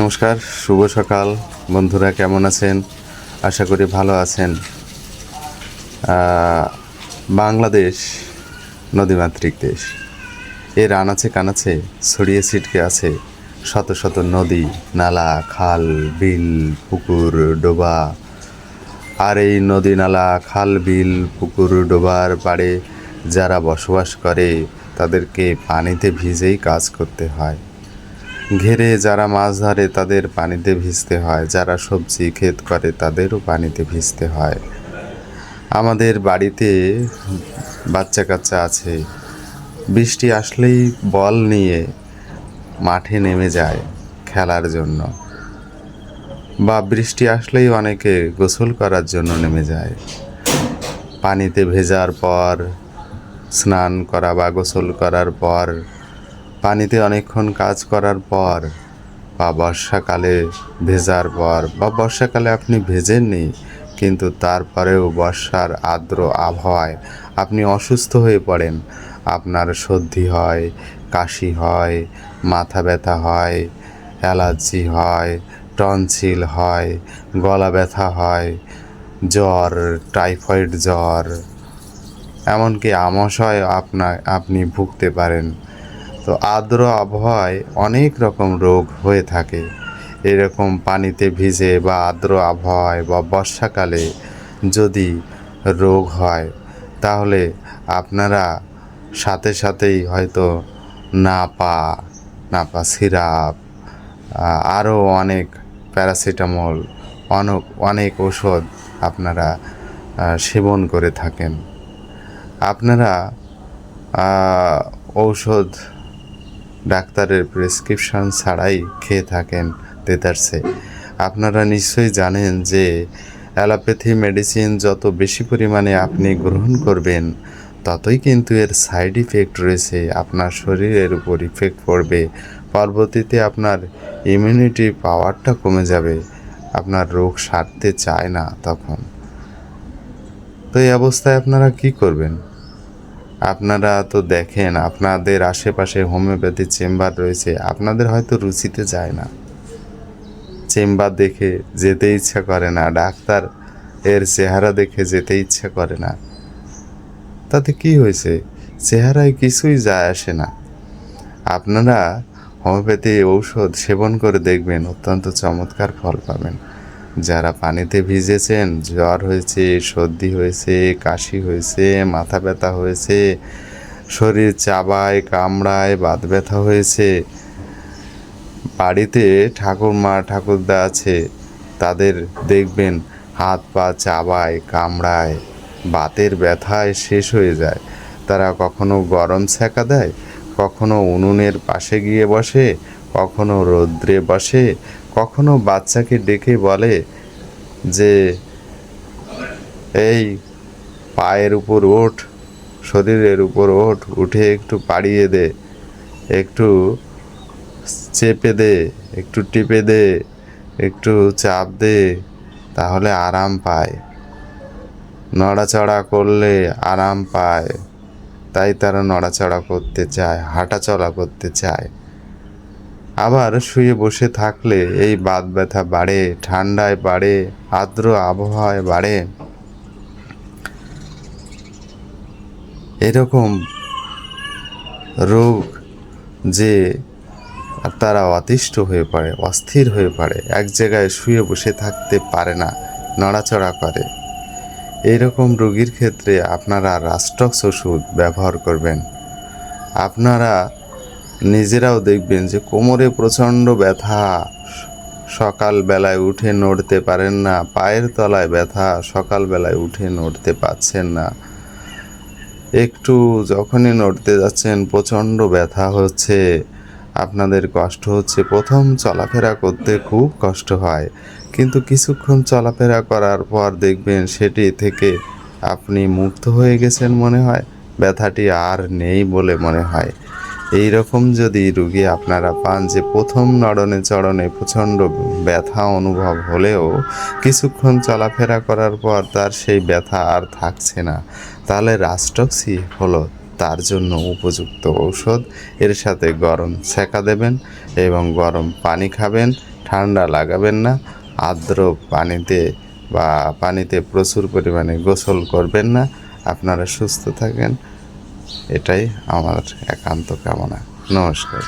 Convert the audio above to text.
নমস্কার, শুভ সকাল। বন্ধুরা, কেমন আছেন? আশা করি ভালো আছেন। বাংলাদেশ নদীমাতৃক দেশ। এর আনাচে কানাচে ছড়িয়ে ছিটকে আছে শত শত নদী, নালা, খাল, বিল, পুকুর, ডোবা। আর এই নদী, নালা, খাল, বিল, পুকুর, ডোবার পাড়ে যারা বসবাস করে, তাদেরকে পানিতে ভিজেই কাজ করতে হয়। ঘেরে যারা মাছ ধরে তাদের পানিতে ভিজতে হয়, যারা সবজি ক্ষেত করে তাদেরও পানিতে ভিজতে হয়। আমাদের বাড়িতে বাচ্চা কাচ্চা আছে। বৃষ্টি আসলেই বল নিয়ে মাঠে নেমে যায় খেলার জন্য বা বৃষ্টি আসলেই অনেকে গোসল করার জন্য নেমে যায়। পানিতে ভেজার পর, স্নান করা বা গোসল করার পর পানিতে অনেকক্ষণ কাজ করার পর বা বর্ষাকালে ভেজার পর বা বর্ষাকালে আপনি ভেজেননি, কিন্তু তারপরেও বর্ষার আর্দ্র আবহাওয়ায় আপনি অসুস্থ হয়ে পড়েন। আপনার সর্দি হয়, কাশি হয়, মাথা ব্যথা হয়, অ্যালার্জি হয়, টনসিল হয়, গলা ব্যথা হয়, জ্বর, টাইফয়েড জ্বর। এমনকি আমাশয় আপনার আপনি ভুগতে পারেন। তো আর্দ্র আবহাওয়ায় অনেক রকম রোগ হয়ে থাকে। এরকম পানিতে ভিজে বা আর্দ্র আবহাওয়ায় বা বর্ষাকালে যদি রোগ হয়, তাহলে আপনারা সাথে সাথেই হয়তো নাপা নাপা সিরাপ আরও অনেক প্যারাসিটামল, অনেক অনেক ওষুধ আপনারা সেবন করে থাকেন। আপনারা ঔষধ ডাক্তারের প্রেসক্রিপশন ছাড়াই খেয়ে থাকেন তেতারসে। আপনারা নিশ্চয়ই জানেন যে অ্যালোপ্যাথি মেডিসিন যত বেশি পরিমাণে আপনি গ্রহণ করবেন, ততই কিন্তু এর সাইড ইফেক্ট রয়েছে, আপনার শরীরের উপর ইফেক্ট পড়বে, পরবর্তীতে আপনার ইমিউনিটি পাওয়ারটা কমে যাবে, আপনার রোগ সারতে চায় না তখন। তো এই অবস্থায় আপনারা কি করবেন? আপনারা তো দেখেন, আপনাদের আশেপাশে হোমিওপ্যাথি চেম্বার রয়েছে, আপনাদের হয়তো রুচিতে যায় না। চেম্বার দেখে যেতে ইচ্ছা করে না, ডাক্তার এর চেহারা দেখে যেতে ইচ্ছা করে না। তাতে কি হয়েছে? চেহারায় কিছুই যায় আসে না। আপনারা হোমিওপ্যাথি ঔষধ সেবন করে দেখবেন, অত্যন্ত চমৎকার ফল পাবেন। যারা পানিতে ভিজেছেন, জ্বর হয়েছে, সর্দি হয়েছে, কাশি হয়েছে, মাথা ব্যথা হয়েছে, শরীর চাবায়, কামড়ায়, বাত ব্যথা হয়েছে। বাড়িতে ঠাকুরমা, ঠাকুরদা আছে, তাদের দেখবেন হাত পা চাবায়, কামড়ায়, বাতের ব্যথায় শেষ হয়ে যায়। তারা কখনো গরম ছ্যাঁকা দেয়, কখনো উনুনের পাশে গিয়ে বসে, কখনো রৌদ্রে বসে কখনো বাচ্চাকে ডেকে বলে যে, এই পায়ের উপর ওঠ, শরীরের উপর ওঠ, উঠে একটু পাড়িয়ে দে, একটু চেপে দে, একটু টিপে দে, একটু চাপ দে, তাহলে আরাম পায়। নড়াচড়া করলে আরাম পায়। তাই তারা নড়াচড়া করতে চায়, হাঁটাচলা করতে চায়। আবার শুয়ে বসে থাকলে এই বাত ব্যথা বাড়ে, ঠান্ডায় বাড়ে, আর্দ্র আবহাওয়ায় বাড়ে। এরকম রোগ যে তারা অতিষ্ঠ হয়ে পড়ে, অস্থির হয়ে পড়ে, এক জায়গায় শুয়ে বসে থাকতে পারে না, নড়াচড়া করে। এইরকম রোগীর ক্ষেত্রে আপনারা রাস্টক্স ওষুধ ব্যবহার করবেন। আপনারা নিজেরাও দেখবেন যে কোমরে প্রচণ্ড ব্যথা। সকালবেলায় উঠে নড়তে পারেন না, পায়ের তলায় ব্যথা, সকালবেলায় উঠে নড়তে পারছেন না। একটু যখনই নড়তে যাচ্ছেন, প্রচণ্ড ব্যথা হচ্ছে। আপনাদের কষ্ট হচ্ছে। প্রথম চলাফেরা করতে খুব কষ্ট হয়। কিন্তু কিছুক্ষণ চলাফেরা করার পর দেখবেন সেটি থেকে আপনি মুক্ত হয়ে গেছেন মনে হয়। ব্যথাটি আর নেই বলে মনে হয়। এই রকম যদি রুগী আপনারা পান যে প্রথম নড়নে চড়নে প্রচণ্ড ব্যথা অনুভব হলেও কিছুক্ষণ চলাফেরা করার পর তার সেই ব্যথা আর থাকছে না। তাহলে রাস্টক্সি হলো তার জন্য উপযুক্ত ঔষধ। এর সাথে গরম সেকা দেবেন এবং গরম পানি খাবেন, ঠান্ডা লাগাবেন না, আর্দ্র পানিতে বা পানিতে প্রচুর পরিমাণে গোসল করবেন না। আপনারা সুস্থ থাকেন। এটাই আমার একান্ত কামনা। নমস্কার।